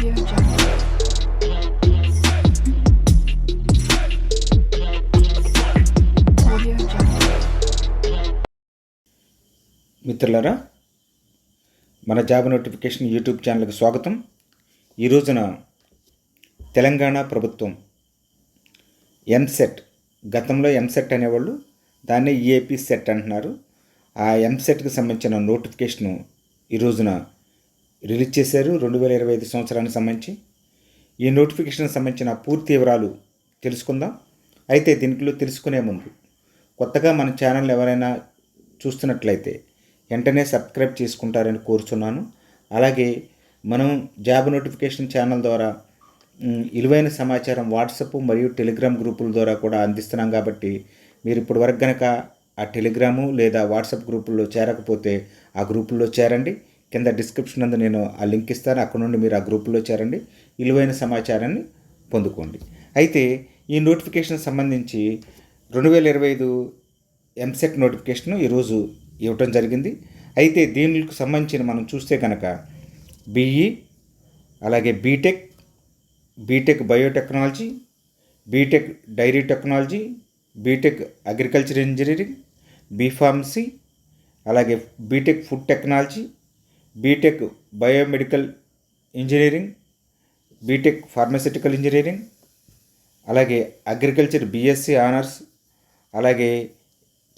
మిత్రులారా మన job notification YouTube ఛానల్కి స్వాగతం. ఈ రోజున తెలంగాణ ప్రభుత్వం ఎంసెట్ గతంలో ఎంసెట్ అనేవాళ్ళు దాన్ని ఈఏపీ సెట్ అంటున్నారు. ఆ ఎంసెట్కి సంబంధించిన నోటిఫికేషను ఈ రోజున రిలీజ్ చేశారు రెండు వేల ఇరవై ఐదు సంవత్సరానికి సంబంధించి. ఈ నోటిఫికేషన్కి సంబంధించిన పూర్తి వివరాలు తెలుసుకుందాం. అయితే దీంట్లో తెలుసుకునే ముందు కొత్తగా మన ఛానల్ ఎవరైనా చూస్తున్నట్లయితే వెంటనే సబ్స్క్రైబ్ చేసుకుంటారని కోరుచున్నాను. అలాగే మనం జాబ్ నోటిఫికేషన్ ఛానల్ ద్వారా విలువైన సమాచారం వాట్సప్ మరియు టెలిగ్రామ్ గ్రూపుల ద్వారా కూడా అందిస్తున్నాం కాబట్టి మీరు ఇప్పుడు వరకు గనక ఆ టెలిగ్రాము లేదా వాట్సాప్ గ్రూపుల్లో చేరకపోతే ఆ గ్రూపుల్లో చేరండి. కింద డిస్క్రిప్షన్ నందు నేను ఆ లింక్ ఇస్తాను. అక్కడ నుండి మీరు ఆ గ్రూపులో చేరండి. విలువైన సమాచారాన్ని పొందుకోండి. అయితే ఈ నోటిఫికేషన్ సంబంధించి రెండు వేల ఇరవై ఐదు ఎంసెట్ నోటిఫికేషన్ ఈరోజు ఇవ్వటం జరిగింది. అయితే దీనికి సంబంధించిన మనం చూస్తే కనుక బీఈ అలాగే B Tech B Tech biotechnology B Tech dairy technology B Tech agriculture engineering B Pharmacy అలాగే B Tech food technology B Tech biomedical engineering B Tech pharmaceutical engineering అలాగే అగ్రికల్చర్ బీఎస్సీ ఆనర్స్ అలాగే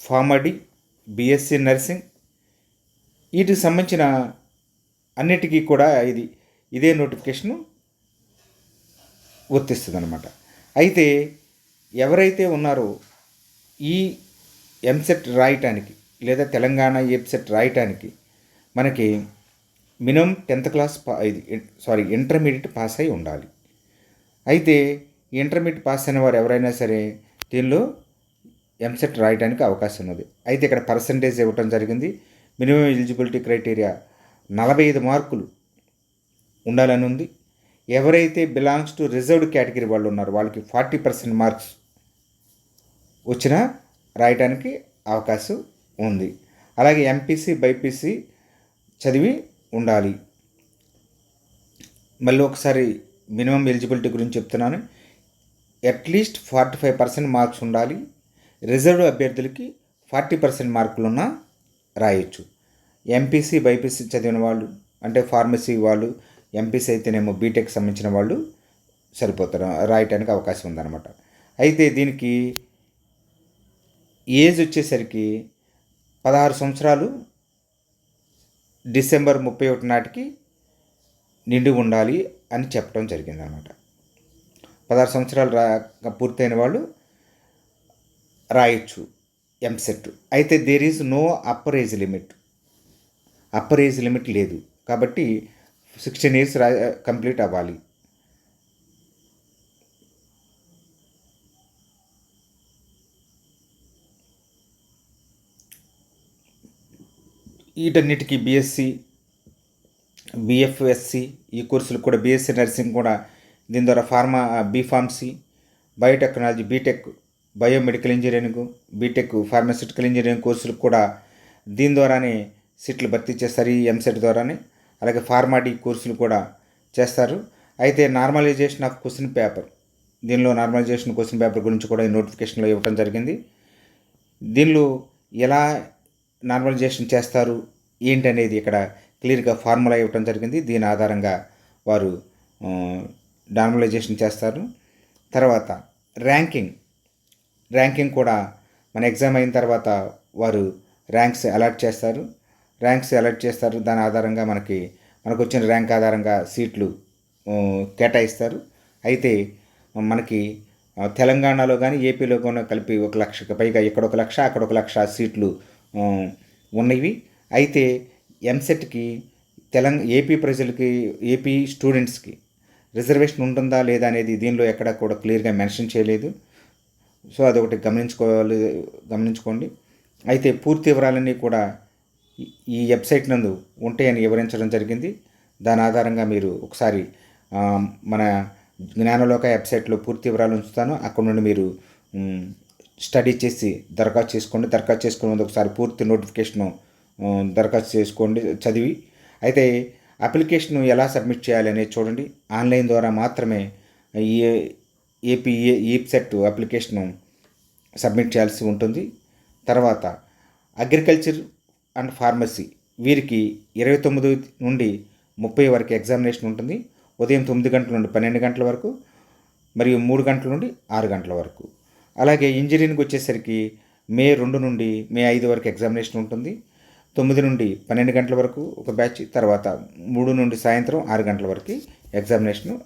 PharmD BSc nursing. వీటికి సంబంధించిన అన్నిటికీ కూడా ఇది ఇదే notification వర్తిస్తుంది అనమాట అయితే ఎవరైతే ఉన్నారో ఈ ఎంసెట్ రాయటానికి లేదా తెలంగాణ ఎంసెట్ రాయటానికి మనకి మినిమం టెన్త్ క్లాస్ ఇది సారీ ఇంటర్మీడియట్ పాస్ అయి ఉండాలి. అయితే ఇంటర్మీడియట్ పాస్ అయిన వారు ఎవరైనా సరే దీనిలో ఎంసెట్ రాయడానికి అవకాశం ఉన్నది. అయితే ఇక్కడ పర్సంటేజ్ ఇవ్వటం జరిగింది. మినిమం ఎలిజిబిలిటీ క్రైటీరియా నలభై ఐదు మార్కులు ఉండాలని ఉంది. ఎవరైతే బిలాంగ్స్ టు రిజర్వ్డ్ కేటగిరీ వాళ్ళు ఉన్నారో వాళ్ళకి ఫార్టీ పర్సెంట్ మార్క్స్ వచ్చినా రాయడానికి అవకాశం ఉంది. అలాగే ఎంపీసీ బైపీసీ చదివి ఉండాలి. మళ్ళీ ఒకసారి మినిమం ఎలిజిబిలిటీ గురించి చెప్తున్నాను. At least forty five percent marks ఉండాలి. రిజర్వ్డ్ అభ్యర్థులకి ఫార్టీ పర్సెంట్ మార్కులున్నా రాయొచ్చు. ఎంపీసీ బైపీసీ చదివిన వాళ్ళు అంటే ఫార్మసీ వాళ్ళు ఎంపీసీ అయితేనేమో బీటెక్ సంబంధించిన వాళ్ళు సరిపోతారు రాయటానికి అవకాశం ఉందన్నమాట. అయితే దీనికి ఏజ్ వచ్చేసరికి పదహారు సంవత్సరాలు డిసెంబర్ ముప్పై ఒకటి నాటికి నిండి ఉండాలి అని చెప్పడం జరిగింది అనమాట పదహారు సంవత్సరాలు రా పూర్తయిన వాళ్ళు రాయొచ్చు ఎంసెట్ అయితే there is no upper age limit upper age limit లేదు. కాబట్టి సిక్స్టీన్ ఇయర్స్ రా కంప్లీట్ అవ్వాలి. వీటన్నిటికీ బీఎస్సీ బిఎఫ్ఎస్సి ఈ కోర్సులు కూడా బీఎస్సీ నర్సింగ్ కూడా దీని ద్వారా pharma BPharmacy biotechnology BTech biomedical engineering BTech pharmaceutical engineering కోర్సులు కూడా దీని ద్వారానే సీట్లు భర్తీ చేస్తారు ఈ ఎంసెట్ ద్వారానే. అలాగే ఫార్మాడీ కోర్సులు కూడా చేస్తారు. అయితే నార్మలైజేషన్ ఆఫ్ క్వశ్చన్ పేపర్ దీనిలో నార్మలైజేషన్ క్వశ్చన్ పేపర్ గురించి కూడా ఈ నోటిఫికేషన్లో ఇవ్వడం జరిగింది. దీనిలో ఎలా నార్మలైజేషన్ చేస్తారు ఏంటనేది ఇక్కడ క్లియర్గా ఫార్ములా ఇవ్వటం జరిగింది. దీని ఆధారంగా వారు నార్మలైజేషన్ చేస్తారు. తర్వాత ర్యాంకింగ్. ర్యాంకింగ్ కూడా మన ఎగ్జామ్ అయిన తర్వాత వారు ర్యాంక్స్ అలాట్ చేస్తారు. ర్యాంక్స్ అలాట్ చేస్తారు. దాని ఆధారంగా మనకి మనకు వచ్చిన ర్యాంక్ ఆధారంగా సీట్లు కేటాయిస్తారు. అయితే మనకి తెలంగాణలో కానీ ఏపీలో కానీ కలిపి ఒక లక్షకు పైగా ఇక్కడ ఒక లక్ష అక్కడ ఒక లక్ష సీట్లు ఉన్నవి. అయితే ఎంసెట్కి తెలంగాణ ఏపీ ప్రజలకి ఏపీ స్టూడెంట్స్కి రిజర్వేషన్ ఉంటుందా లేదా అనేది దీనిలో ఎక్కడ కూడా క్లియర్గా మెన్షన్ చేయలేదు. సో అదొకటి గమనించుకోవాలి గమనించుకోండి. అయితే పూర్తి వివరాలన్నీ కూడా ఈ- వెబ్సైట్ నందు ఉంటాయని వివరించడం జరిగింది. దాని ఆధారంగా మీరు ఒకసారి మన జ్ఞానలోక వెబ్సైట్లో పూర్తి వివరాలు ఉంచుతాను. అక్కడ నుండి మీరు స్టడీ చేసి దరఖాస్తు చేసుకోండి. దరఖాస్తు చేసుకునే ముందు ఒకసారి పూర్తి నోటిఫికేషను దరఖాస్తు చేసుకోండి చదివి. అయితే అప్లికేషన్ ఎలా సబ్మిట్ చేయాలి అనేది చూడండి. ఆన్లైన్ ద్వారా మాత్రమే ఈ ఏపీ ఈప్సెట్ అప్లికేషను సబ్మిట్ చేయాల్సి ఉంటుంది. తర్వాత అగ్రికల్చర్ అండ్ ఫార్మసీ వీరికి ఇరవై తొమ్మిది నుండి ముప్పై వరకు ఎగ్జామినేషన్ ఉంటుంది. ఉదయం తొమ్మిది గంటల నుండి పన్నెండు గంటల వరకు మరియు మూడు గంటల నుండి ఆరు గంటల వరకు. అలాగే ఇంజనీరింగ్ వచ్చేసరికి మే రెండు నుండి మే ఐదు వరకు ఎగ్జామినేషన్ ఉంటుంది. తొమ్మిది నుండి పన్నెండు గంటల వరకు ఒక బ్యాచ్ తర్వాత మూడు నుండి సాయంత్రం ఆరు గంటల వరకు ఎగ్జామినేషన్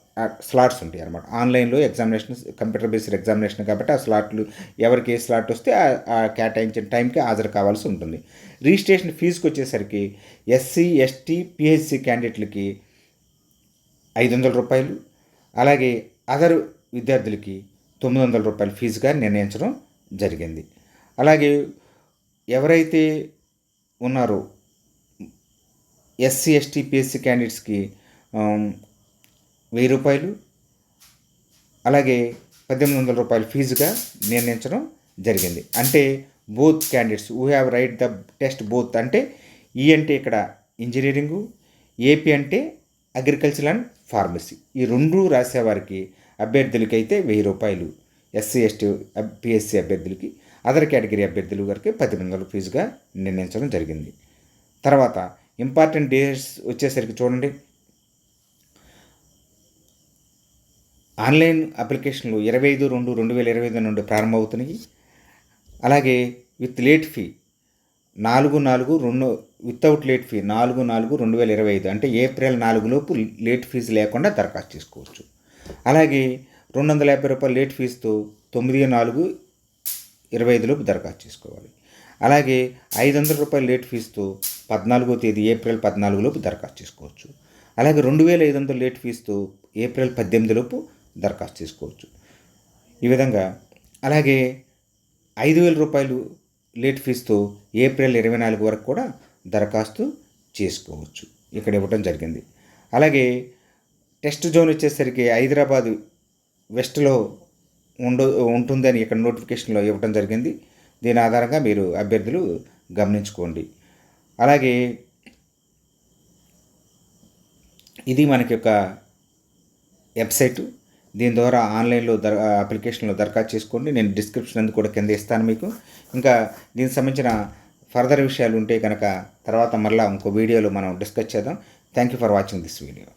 స్లాట్స్ ఉంటాయి అన్నమాట. ఆన్లైన్లో ఎగ్జామినేషన్ కంప్యూటర్ బేస్డ్ ఎగ్జామినేషన్ కాబట్టి ఆ స్లాట్లు ఎవరికి ఏ స్లాట్ వస్తే ఆ- ఆ కేటాయించిన టైంకి హాజరు కావాల్సి ఉంటుంది. రిజిస్ట్రేషన్ ఫీజుకి వచ్చేసరికి ఎస్సీ ఎస్టీ పిహెచ్సి క్యాండిడేట్లకి ఐదు వందల రూపాయలు అలాగే అదర్ విద్యార్థులకి తొమ్మిది వందల రూపాయల ఫీజుగా నిర్ణయించడం జరిగింది. అలాగే ఎవరైతే ఉన్నారో ఎస్సీ ఎస్టీ పిఎస్సీ క్యాండిడేట్స్కి వెయ్యి రూపాయలు అలాగే పద్దెనిమిది వందల రూపాయల ఫీజుగా నిర్ణయించడం జరిగింది. అంటే both candidates who have write the test both అంటే ఈ అంటే ఇక్కడ ఇంజనీరింగు ఏపీ అంటే అగ్రికల్చర్ అండ్ ఫార్మసీ. ఈ రెండు రాసేవారికి అభ్యర్థులకి అయితే వెయ్యి రూపాయలు ఎస్సీ ఎస్టీ పిఎస్సీ అభ్యర్థులకి అదర్ కేటగిరీ అభ్యర్థుల వరకు పద్దెనిమిది వందల ఫీజుగా నిర్ణయించడం జరిగింది. తర్వాత ఇంపార్టెంట్ డేట్స్ వచ్చేసరికి చూడండి. ఆన్లైన్ అప్లికేషన్లు ఇరవై ఐదు రెండు రెండు వేల ఇరవై ఐదు నుండి ప్రారంభమవుతున్నాయి. అలాగే విత్ లేట్ ఫీ నాలుగు నాలుగు రెండు వితౌట్ లేట్ ఫీ నాలుగు నాలుగు రెండు వేల ఇరవై ఐదు అంటే ఏప్రిల్ నాలుగు లోపు లేట్ ఫీజు లేకుండా దరఖాస్తు చేసుకోవచ్చు. అలాగే రెండు వందల యాభై రూపాయలు లేట్ ఫీజుతో తొమ్మిది నాలుగు ఇరవై ఐదులోపు దరఖాస్తు చేసుకోవాలి. అలాగే ఐదు వందల రూపాయలు లేట్ ఫీజుతో పద్నాలుగో తేదీ ఏప్రిల్ పద్నాలుగులోపు దరఖాస్తు చేసుకోవచ్చు. అలాగే రెండు వేల ఐదు వందల లేట్ ఫీజుతో ఏప్రిల్ పద్దెనిమిదిలోపు దరఖాస్తు చేసుకోవచ్చు. ఈ విధంగా అలాగే ఐదు వేల రూపాయలు లేట్ ఫీజుతో ఏప్రిల్ ఇరవై నాలుగు వరకు కూడా దరఖాస్తు చేసుకోవచ్చు. ఇక్కడ ఇవ్వడం జరిగింది. అలాగే టెస్ట్ జోన్ వచ్చేసరికి హైదరాబాదు వెస్ట్లో ఉండు ఉంటుందని ఇక్కడ నోటిఫికేషన్లో ఇవ్వడం జరిగింది. దీని ఆధారంగా మీరు అభ్యర్థులు గమనించుకోండి. అలాగే ఇది మనకి ఒక వెబ్సైటు. దీని ద్వారా ఆన్లైన్లో దర అప్లికేషన్లో దరఖాస్తు చేసుకోండి. నేను డిస్క్రిప్షన్ అందు కూడా కింద ఇస్తాను మీకు. ఇంకా దీనికి సంబంధించిన ఫర్దర్ విషయాలు ఉంటే కనుక తర్వాత మరలా ఇంకో వీడియోలో మనం డిస్కస్ చేద్దాం. Thank you for watching this video.